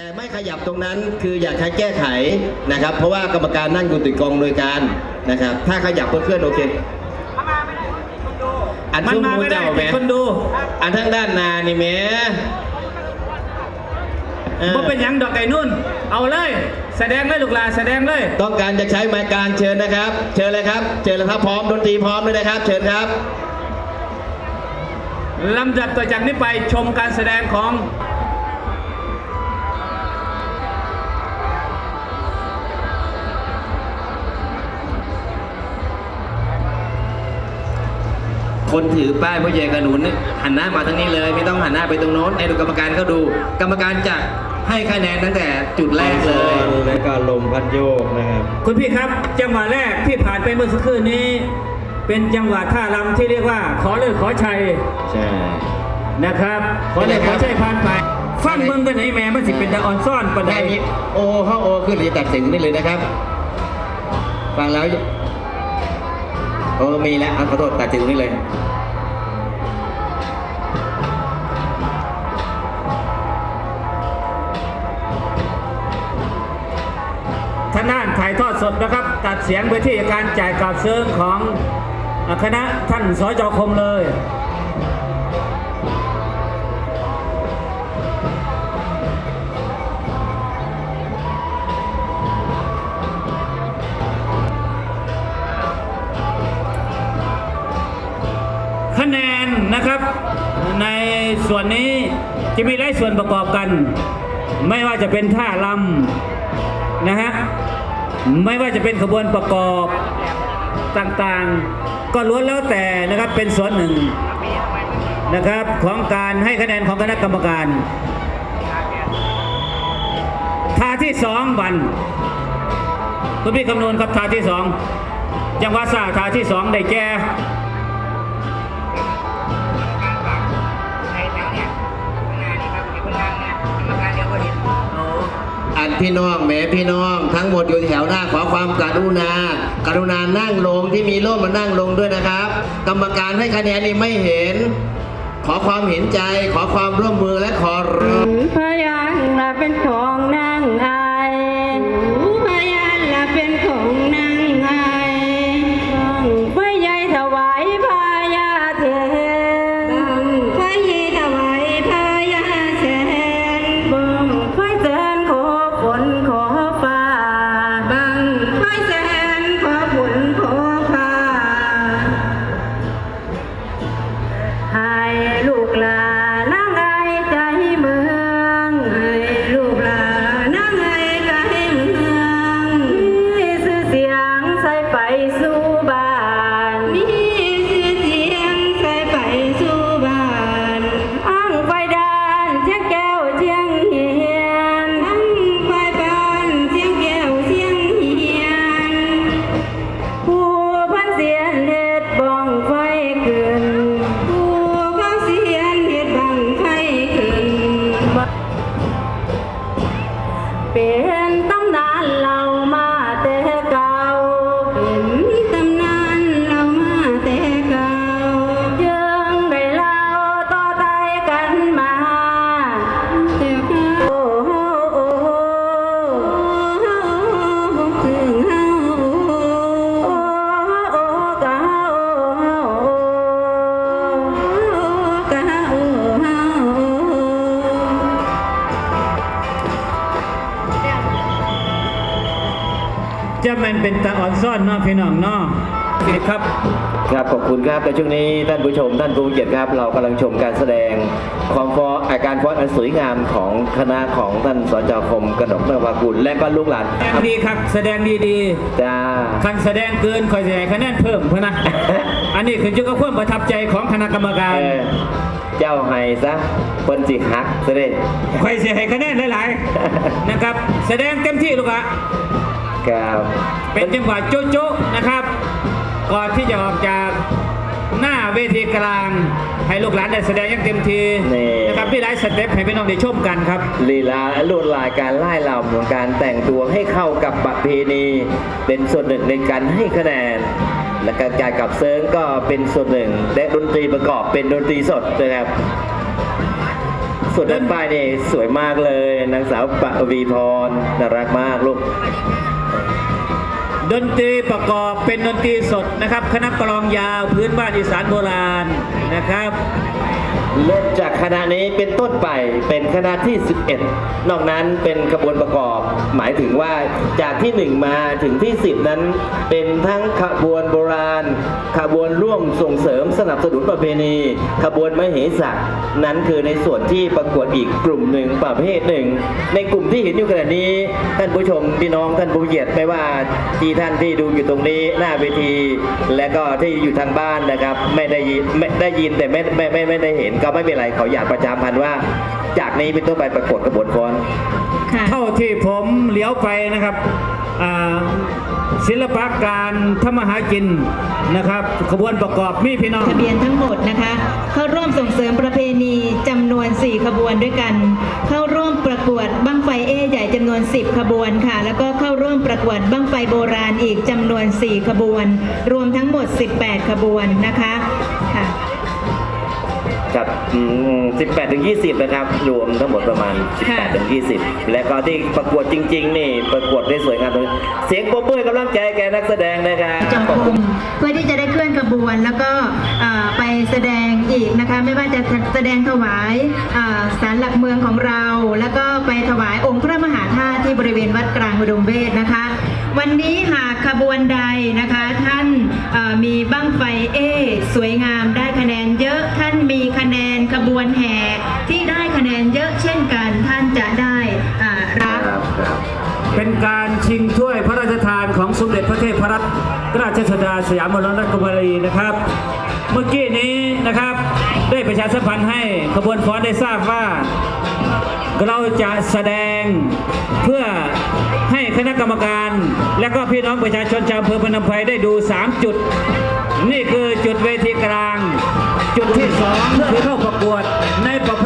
แต่ไม่ขยับตรงนั้นคืออยากให้แก้ไขนะครับ เพราะว่ากรรมการนั่งอยู่ติดกองโดยการนะครับ ถ้าขยับเพื่อเคลื่อนโอเคอันมันทุ่มมามูไม่ได้เจ้าแหมคนดู อันทั้งด้านหนานี่แหมเออบ่เป็นหยังดอกไก่นุ่น เอาเลย แสดงเลยลูกหลานแสดงเลย ต้องการจะใช้ไม้การเชิญนะครับ เชิญเลยครับ เชิญเลยครับพร้อมดนตรีพร้อมเลยนะครับ เชิญครับลำดับต่อจากนี้ไปชมการแสดงของ คนถือป้ายผู้ใหญ่กระหนุนหันหน้ามาทางนี้เลย ไม่ต้องหันหน้าไปตรงโน้นให้ดูกรรมการเขาดู กรรมการจะให้คะแนนตั้งแต่จุดแรกเลย และการลมพัดโยกนะครับ คุณพี่ครับจังหวะแรกที่ผ่านไปเมื่อสักครู่นี้ เป็นจังหวะท่ารำที่เรียกว่า ขอเลิกขอชัยใช่นะครับ ขอเลิกขอชัยผ่านไปฟังเบิ่งกันไหนแหม่มันสิเป็นตะออนซ่อนประแค่เดนี้โอเข้าโอขึ้นหรือจะตัดสินได้เลยนะครับ ฟังแล้ว โอ้มีแล้วเอาขอโทษตัดจิตตรงนี้เลยทางด้านถ่ายทอดสดนะครับ ตัดเสียงไปที่การจ่ายกราบเสริมของคณะท่านสจคมเลย คะแนนนะครับ ในส่วนนี้จะมีหลายส่วนประกอบกัน ไม่ว่าจะเป็นท่ารำนะฮะไม่ว่าจะเป็นขบวนประกอบต่างๆ ก็ล้วนแล้วแต่นะครับเป็นส่วนหนึ่งนะครับของการให้คะแนนของคณะกรรมการท่าที่สองบันคุณพี่คำนวณครับท่าที่สองจังหวะซ่าท่าที่สองได้แก่ อันพี่น้องแม่พี่น้อง ทั้งหมดอยู่แถวหน้าขอความกรุณา กรุณานั่งลงที่มีร่มมานั่งลงด้วยนะครับ กรรมการให้คะแนนนี่ไม่เห็น ขอความเห็นใจขอความร่วมมือและขอร้องพยานะเป็นของนา ง จะแมันเป็นตาอ่อนซ่อนเนาะพี่น้องเนาะครับครับขอบคุณครับในช่วงนี้ท่านผู้ชมท่านผู้เกียรติครับ เรากำลังชมการแสดงความฟ้อนอาการฟ้อนอันสวยงามของคณะของท่านสจคมกนกนภากุลและก็ลูกหลานแสดงดีครับแสดงดีดีจ้าๆคันแสดงเกินคอยจะให้คะแนนเพิ่มเพื่อนะอันนี้คือจุดกับความประทับใจของคณะกรรมการเออเจ้าไห้ซะเปิ้นจิฮักซะเด้คอยจะให้คะแนนหลายๆนะครับ แสดงเต็มที่ลูกอะ ครับเป็นจังหวะโจ๊ะๆนะครับ ก่อนที่จะออกจากหน้าเวทีกลาง ให้ลูกหลานได้แสดงอย่างเต็มทีนะครับพี่ไลฟ์สเต็ปให้พี่น้องได้ชมกันครับลีลาและลวดลายการไล่ลำของการแต่งตัวให้เข้ากับประเพณีเป็นส่วนหนึ่งในการให้คะแนน และการการกับเซิร์งก็เป็นส่วนหนึ่งและดนตรีประกอบเป็นดนตรีสดนะครับสส่วนด้านป้ายนี่สวยมากเลยนางสาวปวีพรน่ารักมากลูก ดนตรีประกอบเป็นดนตรีสดนะครับ คณะกลองยาวพื้นบ้านอีสานโบราณนะครับ เริ่มจากคณะนี้เป็นต้นไปเป็นคณะที่ 11 นอกนั้นเป็นขบวนประกอบ หมายถึงว่าจากที่ 1 มาถึงที่ 10 นั้น เป็นทั้งขบวนโบราณ ขบวนร่วมส่งเสริมสนับสนุนประเพณี ขบวนมเหสักนั้นคือในส่วนที่ประกวดอีกกลุ่มหนึ่งประเภทหนึ่ง ในกลุ่มที่เห็นอยู่ขณะนี้ ท่านผู้ชมพี่น้องท่านผู้เกียรติไม่ว่าที่ท่านที่ดูอยู่ตรงนี้หน้าเวที และก็ที่อยู่ทางบ้านนะครับ ไม่ได้ยินไม่ได้ยินแต่ไม่ไม่ไม่ไม่ได้เห็นก็ไม่เป็นไรเขาอยากประชาพันธ์ว่า จากนี้เป็นต้นไปประกวดกระบวนฟ้อนค่ะเท่าที่ผมเลี้ยวไปนะครับอ่าศิลปะการทำมาหากินนะครับขบวนประกอบมีพี่น้องทะเบียนทั้งหมดนะคะ เข้าร่วมส่งเสริมประเพณีจำนวน 4 ขบวนด้วยกัน เข้าร่วมประกวดบั้งไฟเอใหญ่จำนวน 10 ขบวนค่ะ แล้วก็เข้าร่วมประกวดบั้งไฟโบราณอีกจำนวน 4 ขบวน รวมทั้งหมด 18 ขบวนนะคะค่ะ ครับอืม18ถึง20 นะครับ รวมทั้งหมดประมาณ 18ถึง20 และก็ที่ประกวดจริง ๆ นี่ประกวดได้สวยงามเลยเสียงปรบมือให้กำลังใจแก่นักแสดงนะครับจอคมเพื่อที่จะได้เคลื่อนขบวนแล้วก็อ่าไปแสดงอีกนะคะ ไม่ว่าจะแสดงถวายอ่าศาลหลักเมืองของเรา แล้วก็ไปถวายองค์พระมหาธาตุที่บริเวณวัดกลางอุดมเวทนะคะ วันนี้หากขบวนใดนะคะท่านมีบั้งไฟเอสวยงามได้คะแนนเยอะท่านมีคะแนนขบวนแห่ที่ได้คะแนนเยอะเช่นกันท่านจะได้รับครับครับเป็นการชิงถ้วยพระราชทานของสมเด็จพระเทพรัตนราชสุดาสยามบรมราชกุมารีนะครับ เมื่อกี้นี้นะครับได้ประชาสัมพันธ์ให้ขบวนฟ้อนได้ทราบว่า เราจะแสดงเพื่อให้คณะกรรมการ และก็พี่น้องประชาชนชาวอำเภอพนมไพรได้ดู 3 จุด นี่คือจุดเวทีกลาง จุดที่ 2 คือเข้าประกวดในประ